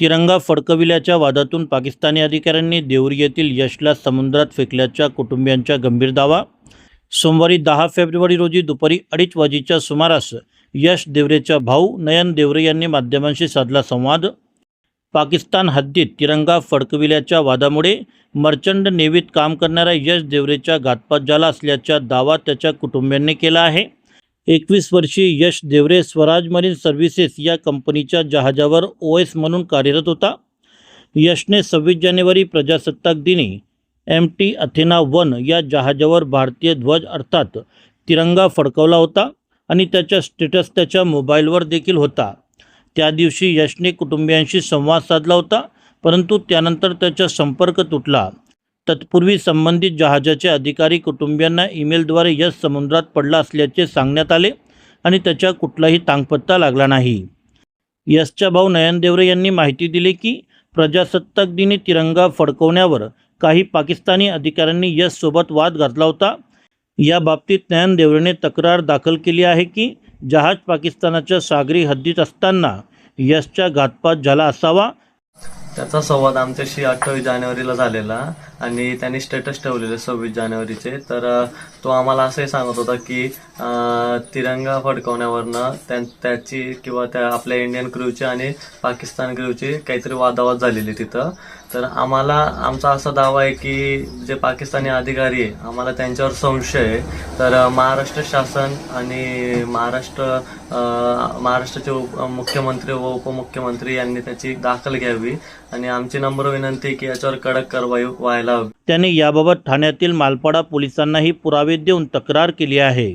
तिरंगा फडकविल्याच्या वादातून पाकिस्तानी अधिकाऱ्यांनी देवरी येथील यशला समुद्रात फेकल्याच्या कुटुंबियांचा गंभीर दावा. सोमवारी दहा फेब्रुवारी रोजी दुपारी अडीच वाजेच्या सुमारास यश देवरेचा भाऊ नयन देवरे यांनी माध्यमांशी साधला संवाद. पाकिस्तान हद्दीत तिरंगा फडकविल्याच्या वादामुळे मर्चंट नेव्हीत काम करणाऱ्या यश देवरेच्या घातपात झाला असल्याचा दावा त्याच्या कुटुंबियांनी केला आहे. एकवीस वर्षीय यश देवरे स्वराज मरीन सर्व्हिसेस या कंपनीच्या जहाजावर ओ एस म्हणून कार्यरत होता. यशने सव्वीस जानेवारी प्रजासत्ताक दिनी एम टी अथेना वन या जहाजावर भारतीय ध्वज अर्थात तिरंगा फडकवला होता आणि त्याचा स्टेटस त्याच्या मोबाईलवर देखील होता. त्या दिवशी यशने कुटुंबियांशी संवाद साधला होता परंतु त्यानंतर त्याचा संपर्क तुटला. तत्पूर्वी संबंधित जहाजाचे अधिकारी कुटुंबियांना ईमेलद्वारे यश समुद्रात पडला असल्याचे सांगण्यात आले आणि त्याचा कुठलाही तांगपत्ता लागला नाही. यशचा भाऊ नयन देवरे यांनी माहिती दिली की प्रजासत्ताक दिनी तिरंगा फडकवण्यावर काही पाकिस्तानी अधिकाऱ्यांनी यशसोबत वाद घातला होता. या बाबतीत नयन देवरेने तक्रार दाखल केली आहे की जहाज पाकिस्तानाच्या सागरी हद्दीत असताना यशचा घातपात झाला असावा त्याचा संवाद आमच्याशी अठ्ठावीस जानेवारीला झालेला आणि त्यांनी स्टेटस ठेवलेले सव्वीस जानेवारीचे. तर तो आम्हाला असंही सांगत होता की तिरंगा फडकवण्यावरनं त्या त्याची किंवा त्या आपल्या इंडियन क्रूची आणि पाकिस्तान क्रूची काहीतरी वादावाद झालेली तिथं. तर आम्हाला आमचा असा दावा आहे की जे पाकिस्तानी अधिकारी आहे आम्हाला त्यांच्यावर संशय आहे. तर महाराष्ट्र शासन आणि महाराष्ट्र महाराष्ट्राचे उप मुख्यमंत्री व उपमुख्यमंत्री यांनी त्याची दाखल घ्यावी. आणि आमची नम्र विनंती आहे की याच्यावर कडक कारवाई व्हायला हवी. त्यांनी याबाबत ठाण्यातील मालपाडा पोलिसांनाही पुरावे देऊन तक्रार केली आहे.